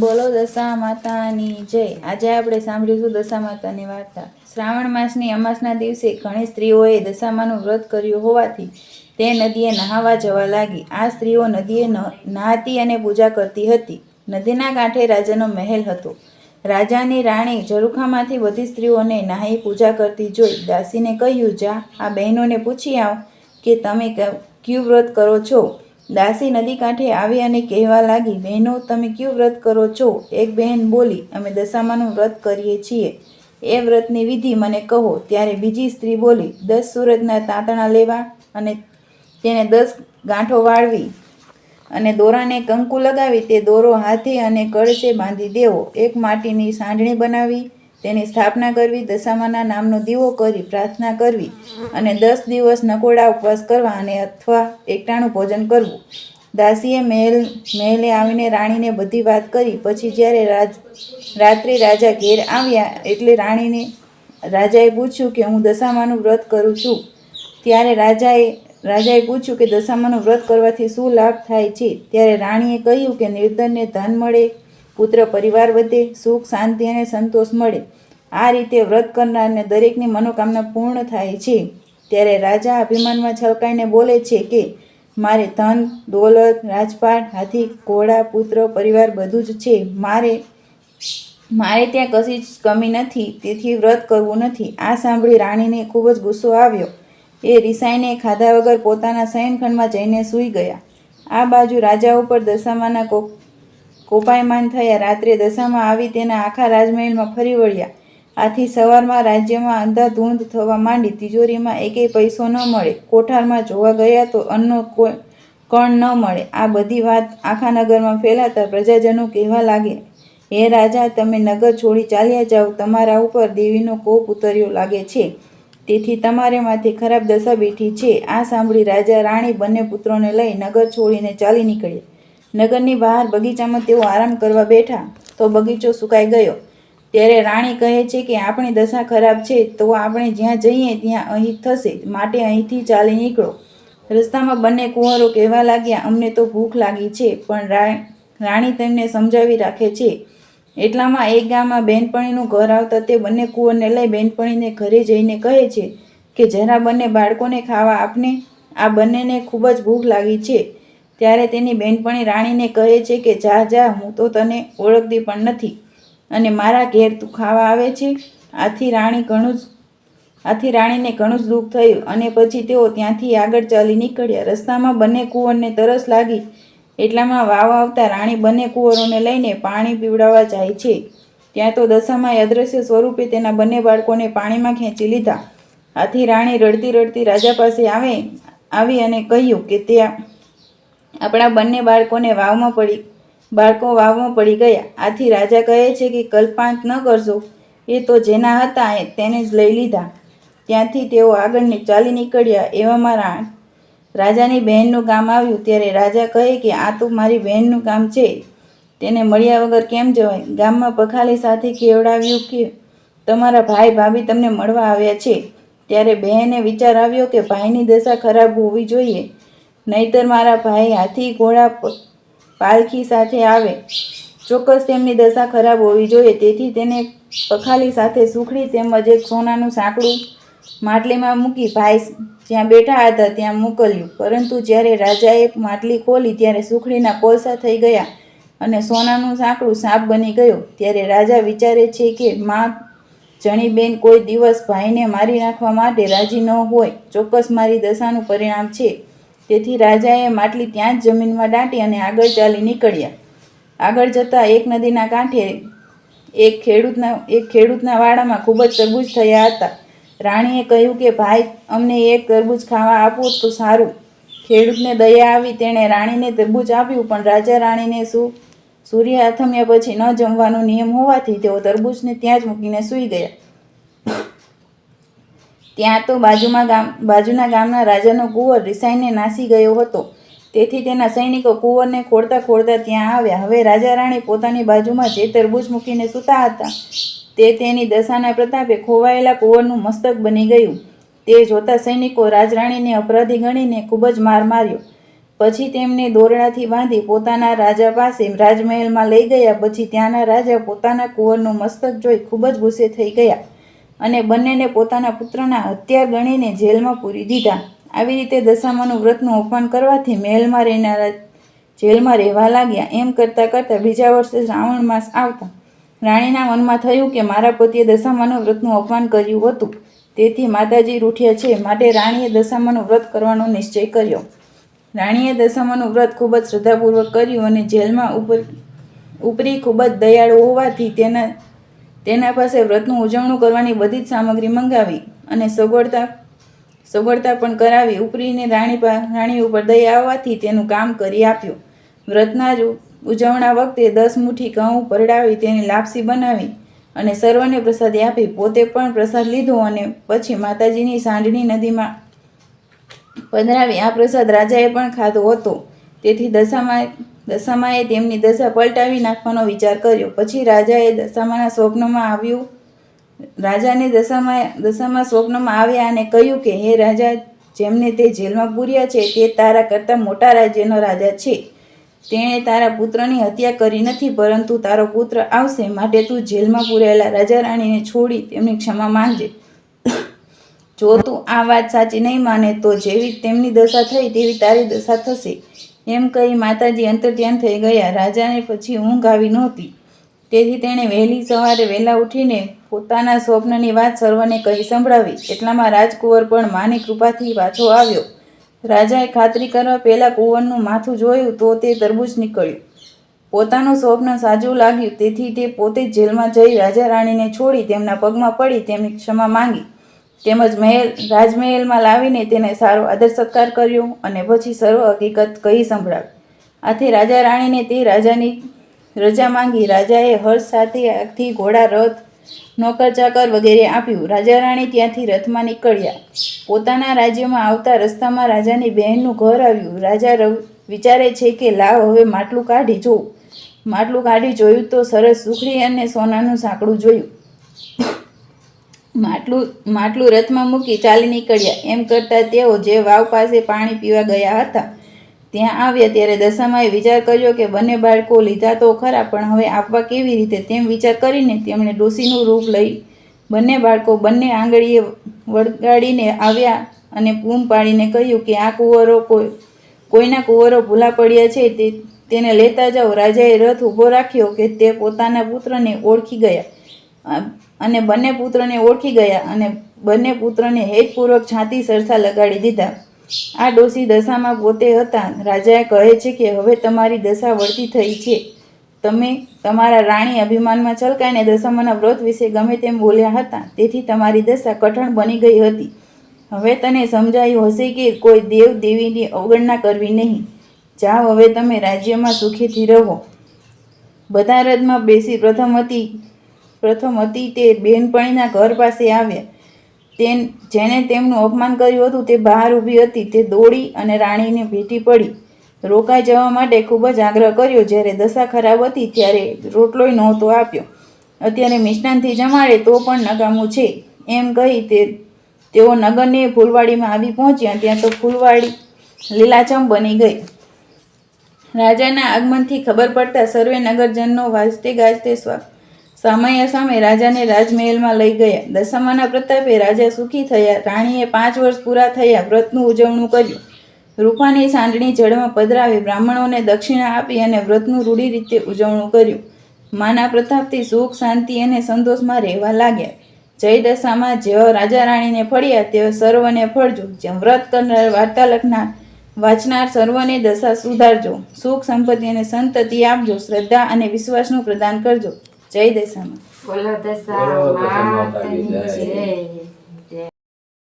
બોલો દશા માતાની જય. આજે આપણે સાંભળીશું દશા માતાની વાર્તા. શ્રાવણ માસની અમાસના દિવસે ઘણી સ્ત્રીઓએ દશામાનું વ્રત કર્યું હોવાથી તે નદીએ નહાવા જવા લાગી. આ સ્ત્રીઓ નદીએ નહાતી અને પૂજા કરતી હતી. નદીના કાંઠે રાજાનો મહેલ હતો. રાજાની રાણી ઝરૂખામાંથી બધી સ્ત્રીઓને નાહી પૂજા કરતી જોઈ દાસીને કહ્યું, જા, આ બહેનોને પૂછી આવ કે તમે કયું વ્રત કરો છો? દાસી નદી કાંઠે આવી અને કહેવા લાગી, બહેનો, તમે કયું વ્રત કરો છો? એક બહેન બોલી, અમે દશામાનું વ્રત કરીએ છીએ. એ વ્રતની વિધિ મને કહો. ત્યારે બીજી સ્ત્રી બોલી, દસ સુરજના તાંતણા લેવા અને તેને દસ ગાંઠો વાળવી અને દોરાને કંકુ લગાવી, તે દોરો હાથે અને કળશે બાંધી દેવો. એક માટીની સાંઢણી બનાવી તેની સ્થાપના કરવી, દશામાના નામનો દીવો કરી, પ્રાર્થના કરવી અને દસ દિવસ નકોડા ઉપવાસ કરવા અને અથવા એકટાણું ભોજન કરવું. દાસીએ મહેલ, મહેલે આવીને રાણીને બધી વાત કરી. પછી જ્યારે રાજ, રાત્રે રાજા ઘેર આવ્યા એટલે રાણીને, રાજાએ પૂછ્યું કે હું દશામાનું વ્રત કરું છું. ત્યારે રાજાએ રાજાએ પૂછ્યું કે દશામાનું વ્રત કરવાથી શું લાભ થાય છે? ત્યારે રાણીએ કહ્યું કે નિર્ધનને ધન મળે પુત્ર પરિવાર વધે, સુખ, શાંતિ અને સંતોષ મળે. આ રીતે વ્રત કરનારને દરેકની મનોકામના પૂર્ણ થાય છે. ત્યારે રાજા અભિમાનમાં છલકાઈને બોલે છે કે, મારે ધન, દોલત, રાજપાટ, હાથી, ઘોડા, પુત્ર, પરિવાર બધું જ છે. મારે મારે ત્યાં કશી જ કમી નથી, તેથી વ્રત કરવું નથી. આ સાંભળી રાણીને ખૂબ જ ગુસ્સો આવ્યો. એ રિસાઈને ખાધા વગર પોતાના શયનખંડમાં જઈને સૂઈ ગયા. આ બાજુ રાજા ઉપર દશામાના કો કોપાયમાન થયા. રાત્રે દશામાં આવી તેના આખા રાજમહેલમાં ફરી વળ્યા. આથી સવારમાં રાજ્યમાં અંધાધૂંધ થવા માંડી. તિજોરીમાં એકેય પૈસો ન મળે. કોઠારમાં જોવા ગયા તો અન્નનો કોઈ કણ ન મળે. આ બધી વાત આખા નગરમાં ફેલાતા પ્રજાજનો કહેવા લાગે હે રાજા, તમે નગર છોડી ચાલ્યા જાઓ. તમારા ઉપર દેવીનો કોપ ઉતર્યો લાગે છે. તેથી તમારે માથે ખરાબ દશા બેઠી છે. આ સાંભળી રાજા રાણી બંને પુત્રોને લઈ નગર છોડીને ચાલી નીકળ્યા. નગરની બહાર બગીચામાં તેઓ આરામ કરવા બેઠા તો બગીચો સુકાઈ ગયો. ત્યારે રાણી કહે છે કે આપણી દશા ખરાબ છે તો આપણે જ્યાં જઈએ ત્યાં અહીં થશે. માટે અહીંથી ચાલી નીકળો. રસ્તામાં બંને કુંવરો કહેવા લાગ્યા, અમને તો ભૂખ લાગી છે, પણ રાણી તેમને સમજાવી રાખે છે. એટલામાં એક ગામમાં બેનપણીનું ઘર આવતા તે બંને કુંવરને લઈ બેનપણીને ઘરે જઈને કહે છે કે, જરા બંને બાળકોને ખાવા આપને. આ બંનેને ખૂબ જ ભૂખ લાગી છે. ત્યારે તેની બહેનપણી રાણીને કહે છે કે, જા જા, હું તો તને ઓળખતી પણ નથી. અને મારા ઘેર તું ખાવા આવે છે. આથી રાણી ઘણું જ આથી રાણીને ઘણું જ દુઃખ થયું અને પછી તેઓ ત્યાંથી આગળ ચાલી નીકળ્યા. રસ્તામાં બંને કુંવરને તરસ લાગી. એટલામાં વાવ આવતા રાણી બંને કુંવરોને લઈને પાણી પીવડાવવા જાય છે. ત્યાં તો દશામાં અદ્રશ્ય સ્વરૂપે તેના બંને બાળકોને પાણીમાં ખેંચી લીધા. આથી રાણી રડતી રડતી રાજા પાસે આવે આવી અને કહ્યું કે, તે આપણા બંને બાળકોને વાવમાં પડી, બાળકો વાવમાં પડી ગયા. આથી રાજા કહે છે કે કલ્પાંત ન કરશો. એ તો જેના હતા તેને જ લઈ લીધા. ત્યાંથી તેઓ આગળ ચાલી નીકળ્યા એવામાં રાણ રાજાની બહેનનું કામ આવ્યું. ત્યારે રાજા કહે કે આ તો મારી બહેનનું કામ છે. તેને મળ્યા વગર કેમ જવાય? ગામમાં પખાલી સાથે કેવડાવ્યું કે તમારા ભાઈ ભાભી તમને મળવા આવ્યા છે. ત્યારે બહેને વિચાર આવ્યો કે ભાઈની દશા ખરાબ હોવી જોઈએ. નહીતર મારા ભાઈ હાથી ઘોડા પાલખી સાથે આવે. ચોક્કસ તેમની દશા ખરાબ હોવી જોઈએ. તેથી તેને પખાલી સાથે સુખડી તેમજ એક સોનાનું સાંકડું માટલીમાં મૂકી ભાઈ જ્યાં બેઠા હતા ત્યાં મોકલ્યું. પરંતુ જ્યારે રાજાએ માટલી ખોલી ત્યારે સુખડીના કોલસા થઈ ગયા અને સોનાનું સાંકડું સાપ બની ગયો. ત્યારે રાજા વિચારે છે કે માં જણીબેન કોઈ દિવસ ભાઈને મારી નાખવા માટે રાજી ન હોય. ચોક્કસ મારી દશાનું પરિણામ છે. તેથી રાજાએ માટલી ત્યાં જ જમીનમાં દાટી અને આગળ ચાલી નીકળ્યા. આગળ જતાં એક નદીના કાંઠે એક ખેડૂતના એક ખેડૂતના વાડામાં ખૂબ જ તરબૂચ થયા હતા. રાણીએ કહ્યું કે, ભાઈ, અમને એક તરબૂચ ખાવા આપો તો સારું. ખેડૂતને દયા આવી તેણે રાણીને તરબૂચ આપ્યું, પણ રાજા રાણીને શું સૂર્ય આથમ્યા પછી ન જમવાનો નિયમ હોવાથી તેઓ તરબૂચને ત્યાં જ મૂકીને સૂઈ ગયા. ત્યાં તો બાજુમાં ગામ, બાજુના ગામના રાજાનો કુંવર રિસાઈને નાસી ગયો હતો. તેથી તેના સૈનિકો કુંવરને ખોડતા ખોડતા ત્યાં આવ્યા. હવે રાજા રાણી પોતાની બાજુમાં જે તરબૂચ મૂકીને સૂતા હતા. તે તેની દશાના પ્રતાપે ખોવાયેલા કુંવરનું મસ્તક બની ગયું. તે જોતા સૈનિકો રાજરાણીને અપરાધી ગણીને ખૂબ જ માર માર્યો. પછી તેમને દોરડાથી બાંધી પોતાના રાજા પાસે રાજમહેલમાં લઈ ગયા. પછી ત્યાંના રાજા પોતાના કુંવરનું મસ્તક જોઈ ખૂબ જ ગુસ્સે થઈ ગયા. અને બંનેને પોતાના પુત્રના હત્યાર ગણીને જેલમાં પૂરી દીધા. આવી રીતે દશામાનું વ્રતનું અપમાન કરવાથી મહેલમાં રહેનારા જેલમાં રહેવા લાગ્યા. એમ કરતાં કરતાં બીજા વર્ષે શ્રાવણ માસ આવતા. રાણીના મનમાં થયું કે મારા પતિએ દશામાનું વ્રતનું અપમાન કર્યું હતું. તેથી માતાજી રૂઠ્યા છે. માટે રાણીએ દશામાનું વ્રત કરવાનો નિશ્ચય કર્યો. રાણીએ દશામાનું વ્રત ખૂબ જ શ્રદ્ધાપૂર્વક કર્યું અને જેલમાં ઉપર ઉપરી ખૂબ જ દયાળુ હોવાથી તેના તેના પાસે વ્રતનું ઉજવણું કરવાની બધી જ સામગ્રી મંગાવી અને સગવડતા સગવડતા પણ કરાવી ઉપરીને રાણી રાણી ઉપર દયા આવવાથી તેનું કામ કરી આપ્યું. વ્રતના જ ઉજવણા વખતે દસ મુઠ્ઠી ઘઉં પરડાવી તેની લાપસી બનાવી અને સર્વને પ્રસાદી આપી. પોતે પણ પ્રસાદ લીધો અને પછી માતાજીની સાંઢણી નદીમાં પધરાવી આ પ્રસાદ રાજાએ પણ ખાધો હતો. તેથી દશામાં દશામાએ તેમની દશા પલટાવી નાખવાનો વિચાર કર્યો. પછી રાજાએ દશામાના સ્વપ્નમાં આવ્યું. રાજાને દશામાં દશામાં સ્વપ્નમાં આવ્યા અને કહ્યું કે, હે રાજા, જેમને તે જેલમાં પૂર્યા છે, તે તારા કરતાં મોટા રાજ્યનો રાજા છે. તેણે તારા પુત્રની હત્યા કરી નથી, પરંતુ તારો પુત્ર આવશે. માટે તું જેલમાં પૂરેલા રાજા રાણીને છોડી તેમની ક્ષમા માંગજે. જો તું આ વાત સાચી નહીં માને, તો જેવી તેમની દશા થઈ, તેવી તારી દશા થશે. એમ કહી માતાજી અંતર્ધ્યાન થઈ ગયા. રાજાને પછી ઊંઘ આવી નહોતી. તેથી તેણે વહેલી સવારે વહેલા ઉઠીને પોતાના સ્વપ્નની વાત સર્વને કહી સંભળાવી. એટલામાં રાજકુંવર પણ માની કૃપાથી પાછો આવ્યો. રાજાએ ખાતરી કરવા પહેલાં કુંવરનું માથું જોયું તો તે તરબૂચ નીકળ્યું. પોતાનું સ્વપ્ન સાજું લાગ્યું. તેથી તે પોતે જેલમાં જઈ રાજા રાણીને છોડી તેમના પગમાં પડી તેમની ક્ષમા માંગી. તેમજ મહેલ, રાજમહેલમાં લાવીને તેને સારો આદર સત્કાર કર્યો અને પછી સર્વ હકીકત કહી સંભળાવી. આથી રાજા રાણીને તે રાજાની રજા માંગી રાજાએ હર્ષ સાથે આગથી ઘોડા, રથ, નોકર, ચાકર વગેરે આપ્યું. રાજા રાણી ત્યાંથી રથમાં નીકળ્યા. પોતાના રાજ્યમાં આવતા રસ્તામાં રાજાની બહેનનું ઘર આવ્યું. રાજા રવ, વિચારે છે કે, લાવ, હવે માટલું કાઢી જોઉં માટલું કાઢી જોયું તો સરસ સુખડી અને સોનાનું સાંકડું જોયું. માટલું માટલું રથમાં મૂકી ચાલી નીકળ્યા. એમ કરતાં તેઓ જે વાવ પાસે પાણી પીવા ગયા હતા, ત્યાં આવ્યા ત્યારે દશામાએ વિચાર કર્યો કે બંને બાળકો લીધા તો ખરા, પણ હવે આપવા કેવી રીતે? તેમ વિચાર કરીને તેમણે ડોસીનું રૂપ લઈ બંને બાળકો બંને આંગળીએ વળગાડીને આવ્યા અને બૂમ પાડીને કહ્યું કે આ કુંવરો કોઈ, કોઈના કુંવરો ભૂલા પડ્યા છે, તે, તેને લેતા જાઓ. રાજાએ રથ ઊભો રાખ્યો કે તે પોતાના પુત્રને ઓળખી ગયા. અને બંને પુત્રને ઓળખી ગયા અને બંને પુત્રને હેતપૂર્વક છાતી સરસા લગાડી દીધા. આ ડોસી દશામાં પોતે હતા. રાજાએ કહે છે કે, હવે તમારી દશા વળતી થઈ છે. તમે તમારા રાણી અભિમાનમાં છલકાઈને દશામાના વ્રત વિશે ગમે તેમ બોલ્યા હતા. તેથી તમારી દશા કઠણ બની ગઈ હતી. હવે તને સમજાયું હશે કે કોઈ દેવ દેવીની અવગણના કરવી નહીં. જાઓ, હવે તમે રાજ્યમાં સુખીથી રહો. બધા રથમાં બેસી પ્રથમ હતી. પ્રથમ હતી તે બેનપણીના ઘર પાસે આવ્યા. તેન, જેણે તેમનું અપમાન કર્યું હતું તે બહાર ઊભી હતી. તે દોડી અને રાણીને ભેટી પડી. રોકાઈ જવા માટે ખૂબ જ આગ્રહ કર્યો. જ્યારે દશા ખરાબ હતી ત્યારે રોટલોય નહોતો આપ્યો. અત્યારે મિષ્ટાનથી જમાડે તો પણ નકામું છે. એમ કહી તે, તેઓ નગરની ફૂલવાડીમાં આવી પહોંચ્યા. ત્યાં તો ફૂલવાડી લીલાછમ બની ગઈ. રાજાના આગમનથી ખબર પડતા સર્વે નગરજનો વાજતે ગાજતે સ્વા સામૈયા સામે રાજાને રાજમહેલમાં લઈ ગયા. દશામાના પ્રતાપે રાજા સુખી થયા. રાણીએ પાંચ વર્ષ પૂરા થયા વ્રતનું ઉજવણું કર્યું. રૂપાની સાંડણી જળમાં પધરાવી બ્રાહ્મણોને દક્ષિણા આપી અને વ્રતનું રૂઢી રીતે ઉજવણું કર્યું. માના પ્રતાપથી સુખ, શાંતિ અને સંતોષમાં રહેવા લાગ્યા. જય દશામાં જેવા રાજા રાણીને ફળ્યા તેઓ સર્વને ફળજો. જેમ વ્રત કરનાર વાર્તાલખનાર વાંચનાર સર્વને દશા સુધારજો. સુખ, સંપત્તિ અને સંતતિ આપજો. શ્રદ્ધા અને વિશ્વાસનું પ્રદાન કરજો. જય દશામાં બોલો દશા